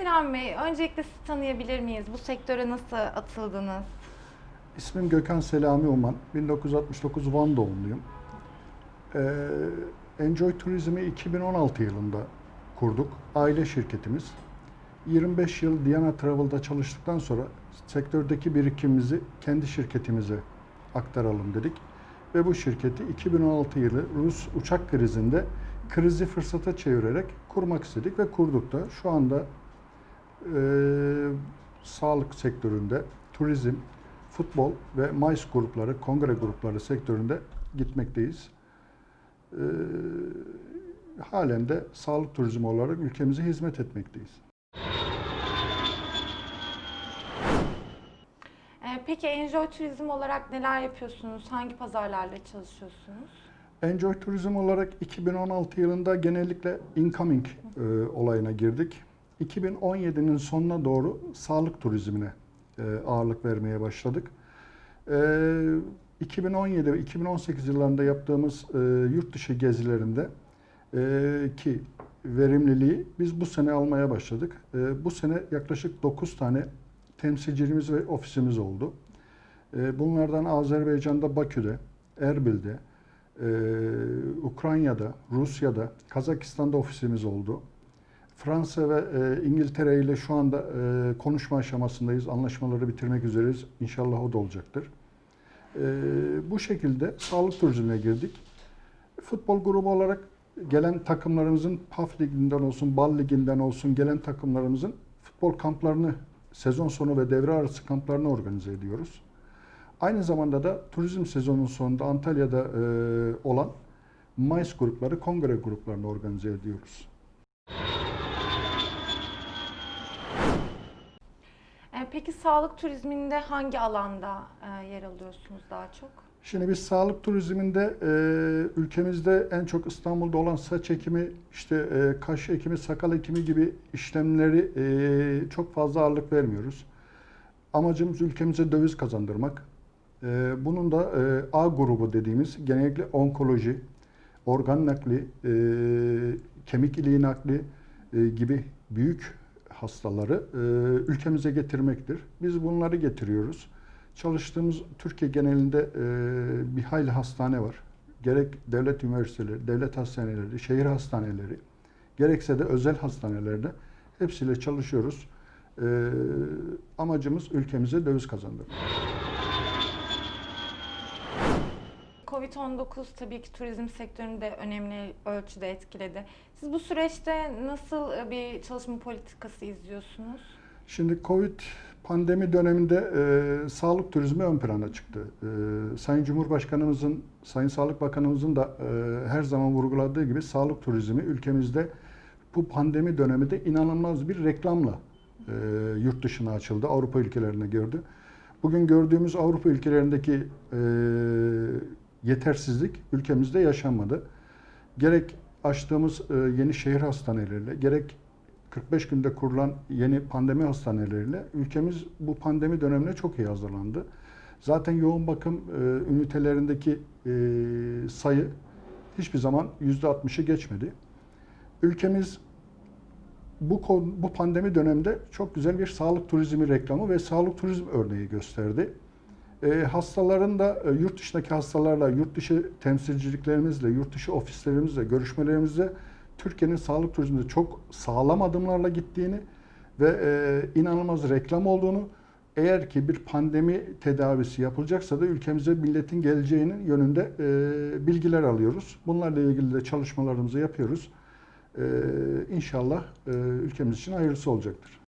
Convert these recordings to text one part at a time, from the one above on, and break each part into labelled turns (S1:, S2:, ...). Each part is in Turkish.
S1: Selami Bey, öncelikle sizi tanıyabilir miyiz? Bu sektöre nasıl atıldınız?
S2: İsmim Gökhan Selami Uman. 1969 Van doğumluyum. Ee, Enjoy Turizm'i 2016 yılında kurduk. Aile şirketimiz. 25 yıl Diana Travel'da çalıştıktan sonra sektördeki birikimimizi kendi şirketimize aktaralım dedik. Ve bu şirketi 2016 yılı Rus uçak krizinde krizi fırsata çevirerek kurmak istedik ve kurduk da. Şu anda sağlık sektöründe, turizm, futbol ve MICE grupları, kongre grupları sektöründe gitmekteyiz. Ee, halen de sağlık turizmi olarak ülkemize hizmet etmekteyiz.
S1: Ee, Peki Enjoy Turizm olarak neler yapıyorsunuz? Hangi pazarlarla çalışıyorsunuz?
S2: Enjoy Turizm olarak 2016 yılında genellikle incoming e, olayına girdik. 2017'nin sonuna doğru sağlık turizmine e, ağırlık vermeye başladık. E, 2017 ve 2018 yıllarında yaptığımız e, yurt dışı gezilerinde e, ki verimliliği biz bu sene almaya başladık. E, bu sene yaklaşık 9 tane temsilcimiz ve ofisimiz oldu. E, bunlardan Azerbaycan'da Bakü'de, Erbil'de, Ukrayna'da, Rusya'da, Kazakistan'da ofisimiz oldu. Fransa ve e, İngiltere ile şu anda e, konuşma aşamasındayız. Anlaşmaları bitirmek üzereyiz. İnşallah o da olacaktır. E, bu şekilde sağlık turizmine girdik. Futbol grubu olarak gelen takımlarımızın PAF liginden olsun, BAL liginden olsun gelen takımlarımızın futbol kamplarını sezon sonu ve devre arası kamplarını organize ediyoruz. Aynı zamanda da turizm sezonunun sonunda Antalya'da e, olan MICE grupları, kongre gruplarını organize ediyoruz.
S1: Peki sağlık turizminde hangi alanda e, yer alıyorsunuz daha çok?
S2: Şimdi biz sağlık turizminde e, ülkemizde en çok İstanbul'da olan saç ekimi, işte e, kaş ekimi, sakal ekimi gibi işlemleri e, çok fazla ağırlık vermiyoruz. Amacımız ülkemize döviz kazandırmak. E, bunun da e, A grubu dediğimiz genellikle onkoloji, organ nakli, e, kemik iliği nakli e, gibi büyük hastaları e, ülkemize getirmektir. Biz bunları getiriyoruz. Çalıştığımız Türkiye genelinde e, bir hayli hastane var. Gerek devlet üniversiteleri, devlet hastaneleri, şehir hastaneleri, gerekse de özel hastanelerde hepsiyle çalışıyoruz. E, amacımız ülkemize döviz kazandırmak.
S1: Covid-19 tabii ki turizm sektörünü de önemli ölçüde etkiledi. Siz bu süreçte nasıl e, bir çalışma politikası izliyorsunuz?
S2: Şimdi Covid pandemi döneminde e, sağlık turizmi ön plana çıktı. E, Sayın Cumhurbaşkanımızın, Sayın Sağlık Bakanımızın da e, her zaman vurguladığı gibi sağlık turizmi ülkemizde bu pandemi döneminde inanılmaz bir reklamla e, yurt dışına açıldı. Avrupa ülkelerine gördü. Bugün gördüğümüz Avrupa ülkelerindeki e, yetersizlik ülkemizde yaşanmadı. Gerek açtığımız e, yeni şehir hastaneleriyle, gerek 45 günde kurulan yeni pandemi hastaneleriyle ülkemiz bu pandemi dönemine çok iyi hazırlandı. Zaten yoğun bakım e, ünitelerindeki e, sayı hiçbir zaman %60'ı geçmedi. Ülkemiz bu bu pandemi döneminde çok güzel bir sağlık turizmi reklamı ve sağlık turizm örneği gösterdi. E, hastaların da e, yurt dışındaki hastalarla, yurt dışı temsilciliklerimizle, yurt dışı ofislerimizle, görüşmelerimizle Türkiye'nin sağlık turizminde çok sağlam adımlarla gittiğini ve e, inanılmaz reklam olduğunu, eğer ki bir pandemi tedavisi yapılacaksa da ülkemize milletin geleceğinin yönünde e, bilgiler alıyoruz. Bunlarla ilgili de çalışmalarımızı yapıyoruz. E, inşallah e, ülkemiz için hayırlısı olacaktır.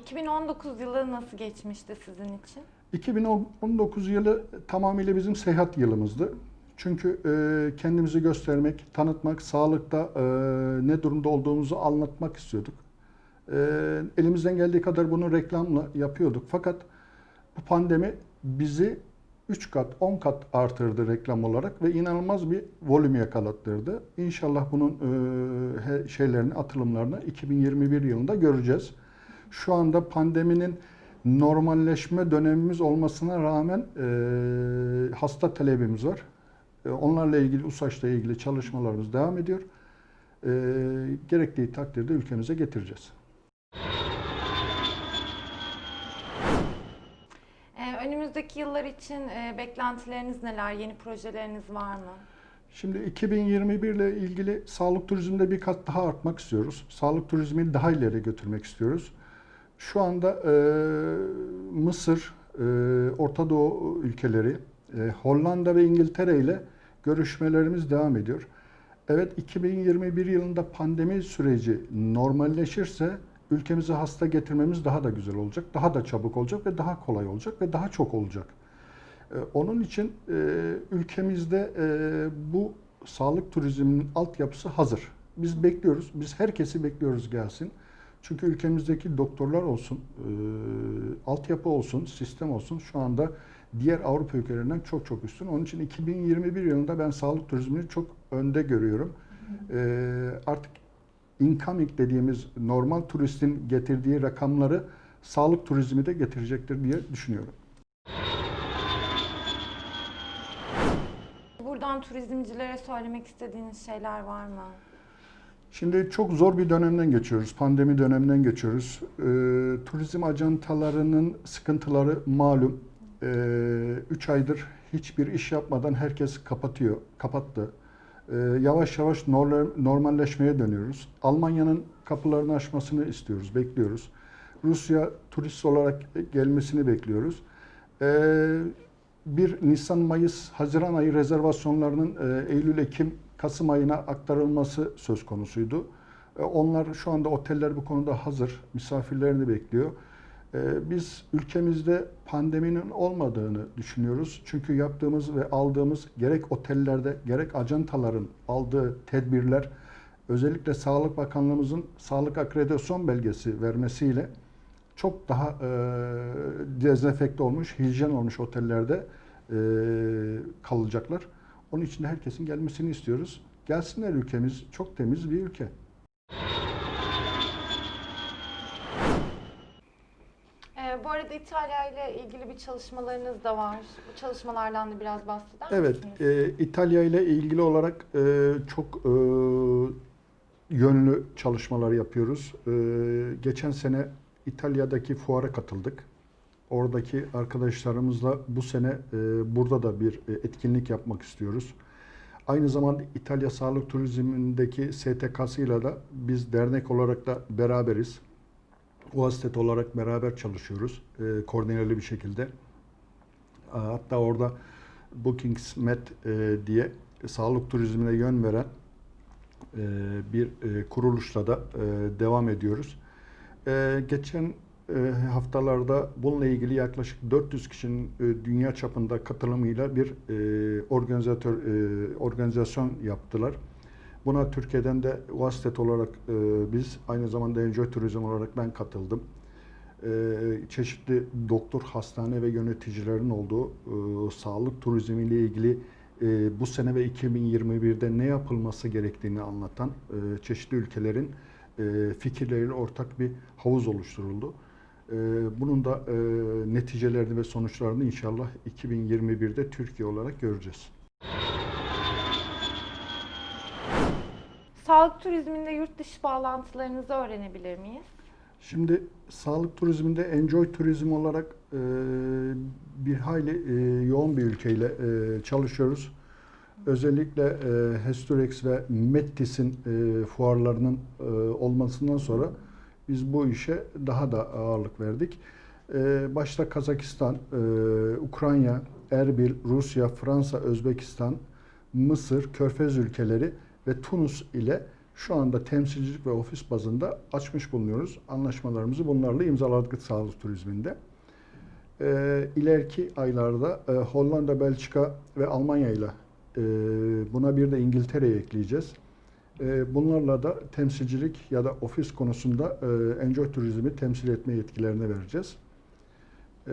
S1: 2019 yılı nasıl geçmişti sizin için?
S2: 2019 yılı tamamıyla bizim seyahat yılımızdı. Çünkü e, kendimizi göstermek, tanıtmak, sağlıkta e, ne durumda olduğumuzu anlatmak istiyorduk. E, elimizden geldiği kadar bunu reklamla yapıyorduk. Fakat bu pandemi bizi 3 kat, 10 kat artırdı reklam olarak ve inanılmaz bir volüm yakalattırdı. İnşallah bunun e, şeylerini, atılımlarını 2021 yılında göreceğiz. Şu anda pandeminin normalleşme dönemimiz olmasına rağmen e, hasta talebimiz var. E, onlarla ilgili USAŞ'la ilgili çalışmalarımız devam ediyor. e, gerektiği takdirde ülkemize getireceğiz.
S1: Ee, önümüzdeki yıllar için e, beklentileriniz neler? Yeni projeleriniz var mı?
S2: Şimdi 2021 ile ilgili sağlık turizminde bir kat daha artmak istiyoruz. Sağlık turizmini daha ileri götürmek istiyoruz. Şu anda e, Mısır, e, Orta Doğu ülkeleri, e, Hollanda ve İngiltere ile görüşmelerimiz devam ediyor. Evet 2021 yılında pandemi süreci normalleşirse ülkemize hasta getirmemiz daha da güzel olacak, daha da çabuk olacak ve daha kolay olacak ve daha çok olacak. Ee, Onun için e, ülkemizde e, bu sağlık turizminin altyapısı hazır. Biz bekliyoruz, biz herkesi bekliyoruz gelsin. Çünkü ülkemizdeki doktorlar olsun, e, altyapı olsun, sistem olsun şu anda diğer Avrupa ülkelerinden çok çok üstün. Onun için 2021 yılında ben sağlık turizmini çok önde görüyorum. E, Artık incoming dediğimiz normal turistin getirdiği rakamları sağlık turizmi de getirecektir diye düşünüyorum.
S1: Buradan turizmcilere söylemek istediğiniz şeyler var mı?
S2: Şimdi çok zor bir dönemden geçiyoruz. Pandemi döneminden geçiyoruz. Ee, turizm ajantalarının sıkıntıları malum. 3 aydır hiçbir iş yapmadan herkes kapatıyor, kapattı. Ee, yavaş yavaş normal- normalleşmeye dönüyoruz. Almanya'nın kapılarını açmasını istiyoruz, bekliyoruz. Rusya turist olarak gelmesini bekliyoruz. Ee, bir Nisan, Mayıs, Haziran ayı rezervasyonlarının e, Eylül, Ekim, Kasım ayına aktarılması söz konusuydu. E, Onlar şu anda oteller bu konuda hazır, misafirlerini bekliyor. E, Biz ülkemizde pandeminin olmadığını düşünüyoruz. Çünkü yaptığımız ve aldığımız gerek otellerde gerek ajantaların aldığı tedbirler özellikle Sağlık Bakanlığımızın sağlık akreditasyon belgesi vermesiyle çok daha e, dezenfekte olmuş, hijyen olmuş otellerde e, kalacaklar. Onun için de herkesin gelmesini istiyoruz. Gelsinler ülkemiz çok temiz bir ülke.
S1: Ee, bu arada İtalya ile ilgili bir çalışmalarınız da var. Bu çalışmalardan da biraz bahseder
S2: Evet,
S1: misiniz?
S2: e, İtalya ile ilgili olarak e, çok e, yönlü çalışmalar yapıyoruz. E, geçen sene İtalya'daki fuara katıldık. Oradaki arkadaşlarımızla bu sene e, burada da bir e, etkinlik yapmak istiyoruz. Aynı zamanda İtalya Sağlık Turizmindeki STK'sıyla da biz dernek olarak da beraberiz. UASTET olarak beraber çalışıyoruz. E, koordineli bir şekilde. Hatta orada Bookingsmet e, diye sağlık turizmine yön veren e, bir e, kuruluşla da e, devam ediyoruz. E, geçen haftalarda bununla ilgili yaklaşık 400 kişinin e, dünya çapında katılımıyla bir e, organizatör e, organizasyon yaptılar. Buna Türkiye'den de vasıtet olarak e, biz aynı zamanda Enjoy Turizm olarak ben katıldım. E, çeşitli doktor, hastane ve yöneticilerin olduğu e, sağlık turizmi ile ilgili e, bu sene ve 2021'de ne yapılması gerektiğini anlatan e, çeşitli ülkelerin e, fikirleriyle ortak bir havuz oluşturuldu. E, bunun da e, neticelerini ve sonuçlarını inşallah 2021'de Türkiye olarak göreceğiz.
S1: Sağlık turizminde yurt dışı bağlantılarınızı öğrenebilir miyiz?
S2: Şimdi sağlık turizminde enjoy turizm olarak e, bir hayli e, yoğun bir ülkeyle e, çalışıyoruz. Özellikle e, Hesturex ve Mettis'in e, fuarlarının e, olmasından sonra biz bu işe daha da ağırlık verdik. E, başta Kazakistan, e, Ukrayna, Erbil, Rusya, Fransa, Özbekistan, Mısır, Körfez ülkeleri ve Tunus ile şu anda temsilcilik ve ofis bazında açmış bulunuyoruz. Anlaşmalarımızı bunlarla imzaladık sağlık turizminde. Ee, ileriki aylarda e, Hollanda, Belçika ve Almanya ile e, buna bir de İngiltere'yi ekleyeceğiz. E, bunlarla da temsilcilik ya da ofis konusunda Enjoy Turizm'i temsil etme yetkilerini vereceğiz. E,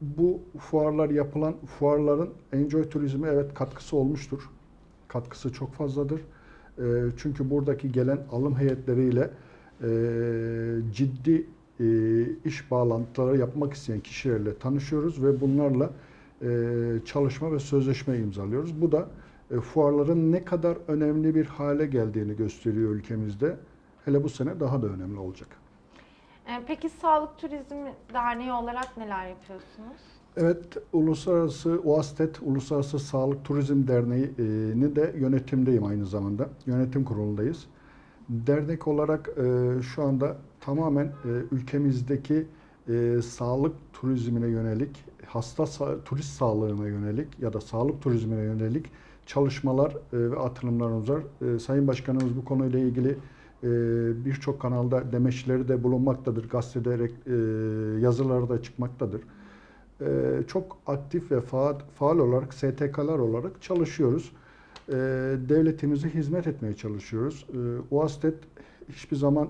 S2: bu fuarlar yapılan fuarların Enjoy Turizm'e evet katkısı olmuştur. Katkısı çok fazladır. E, çünkü buradaki gelen alım heyetleriyle e, ciddi e, iş bağlantıları yapmak isteyen kişilerle tanışıyoruz ve bunlarla e, çalışma ve sözleşme imzalıyoruz. Bu da e, fuarların ne kadar önemli bir hale geldiğini gösteriyor ülkemizde. Hele bu sene daha da önemli olacak.
S1: E, Peki Sağlık Turizmi Derneği olarak neler yapıyorsunuz?
S2: Evet, Uluslararası UASTET, Uluslararası Sağlık Turizm Derneği'ni de yönetimdeyim aynı zamanda. Yönetim kurulundayız. Dernek olarak e, şu anda tamamen e, ülkemizdeki e, sağlık turizmine yönelik, hasta turist sağlığına yönelik ya da sağlık turizmine yönelik çalışmalar e, ve atılımlarımız var. E, Sayın Başkanımız bu konuyla ilgili e, birçok kanalda demeçleri de bulunmaktadır. Gazetede yazıları da çıkmaktadır. Çok aktif ve faal, olarak STK'lar olarak çalışıyoruz. Devletimize hizmet etmeye çalışıyoruz. UASTET hiçbir zaman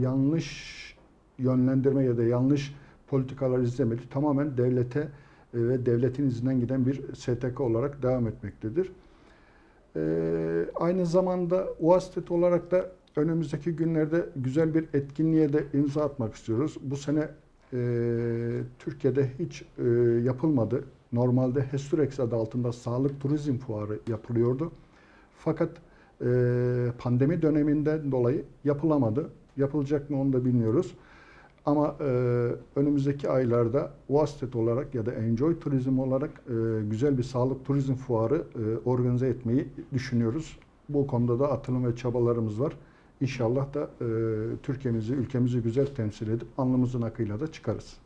S2: yanlış yönlendirme ya da yanlış politikalar izlemedi. Tamamen devlete ve devletin izinden giden bir STK olarak devam etmektedir. E, aynı zamanda UASTET olarak da önümüzdeki günlerde güzel bir etkinliğe de imza atmak istiyoruz. Bu sene e, Türkiye'de hiç e, yapılmadı. Normalde Hesturex adı altında sağlık turizm fuarı yapılıyordu. Fakat e, pandemi döneminden dolayı yapılamadı. Yapılacak mı onu da bilmiyoruz. Ama e, önümüzdeki aylarda Wasted olarak ya da Enjoy Turizm olarak e, güzel bir sağlık turizm fuarı e, organize etmeyi düşünüyoruz. Bu konuda da atılım ve çabalarımız var. İnşallah da e, Türkiye'mizi, ülkemizi güzel temsil edip alnımızın akıyla da çıkarız.